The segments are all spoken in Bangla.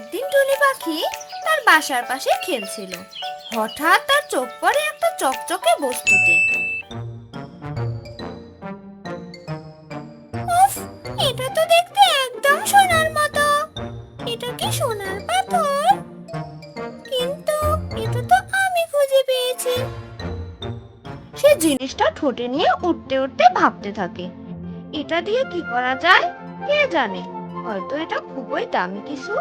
পাখি তার বাসার পাশে খেলছিল। হঠাৎ তার চোখ পড়ে একটা চকচকে বস্তুতে। এটা তো দেখতে একদম সোনার মতো। এটা কি সোনার পাথর? কিন্তু এটা তো আমি খুঁজে পেয়েছি। সে জিনিসটা ঠোঁটে নিয়ে উঠতে উঠতে ভাবতে থাকে। এটা দিয়ে কি করা যায়, কে জানে? হয়তো এটা খুবই দামি কিছু।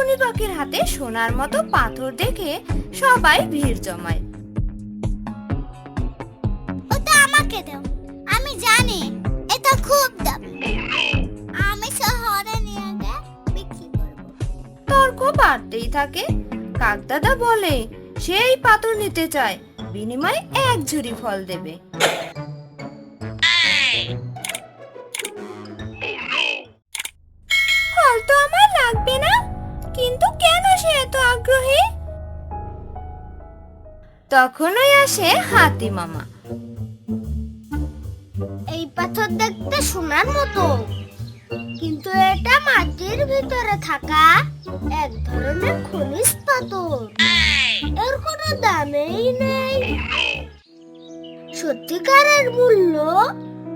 টুনি পাখির হাতে সোনার মতো পাথর দেখে সবাই ভিড় জমায়। ওটা আমাকে দাও। আমি জানি এটা খুব দামি। আমি শহরে নিয়ে গিয়ে বিক্রি করব। তর্ক বাড়তেই থাকে। কাকদাদা বলে সেই পাথর নিতে চায়। বিনিময়ে এক ঝুড়ি ফল দেবে। তখনই আসে হাতি মামা। এই পাথর দেখতে সোনার মতো। কিন্তু এটা মাটির ভিতরে থাকা এক ধরনের খনিজ পাথর। এর কোনো দামেই নেই। সত্যিকারের মূল্য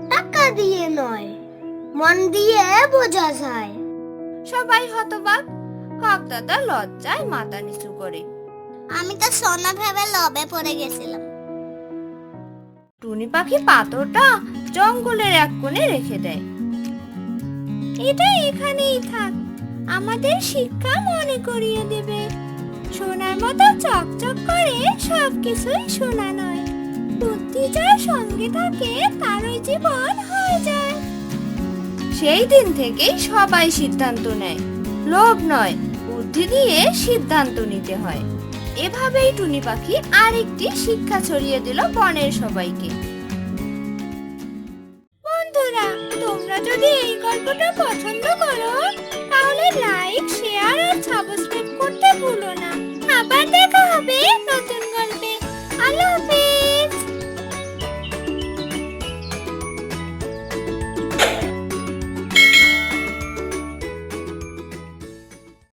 টাকা দিয়ে নয় মন দিয়ে বোঝা যায়। সবাই হতবাক। কাকদাদা লজ্জায় মাথা নিচু করে। আমি তো সোনা ভেবে লবে পড়ে গেছিলাম। টুনি পাখি পাথরটা জঙ্গলের এক কোণে রেখে দেয়। এটা এখানেই থাক, আমাদের শিক্ষা মনে করিয়ে দেবে। সোনার মতো চকচক করে সবকিছুই সোনা নয়, বুদ্ধি যার সঙ্গে থাকে তারই জীবন হয়ে যায়। সেই দিন থেকেই সবাই সিদ্ধান্ত নেয়, লোভ নয়, বুদ্ধি দিয়ে সিদ্ধান্ত নিতে হয়। এভাবেই টুনি পাখি আরেকটি শিক্ষা ছড়িয়ে দিল বনের সবাইকে। বন্ধুরা, তোমরা যদি এই গল্পটা পছন্দ করো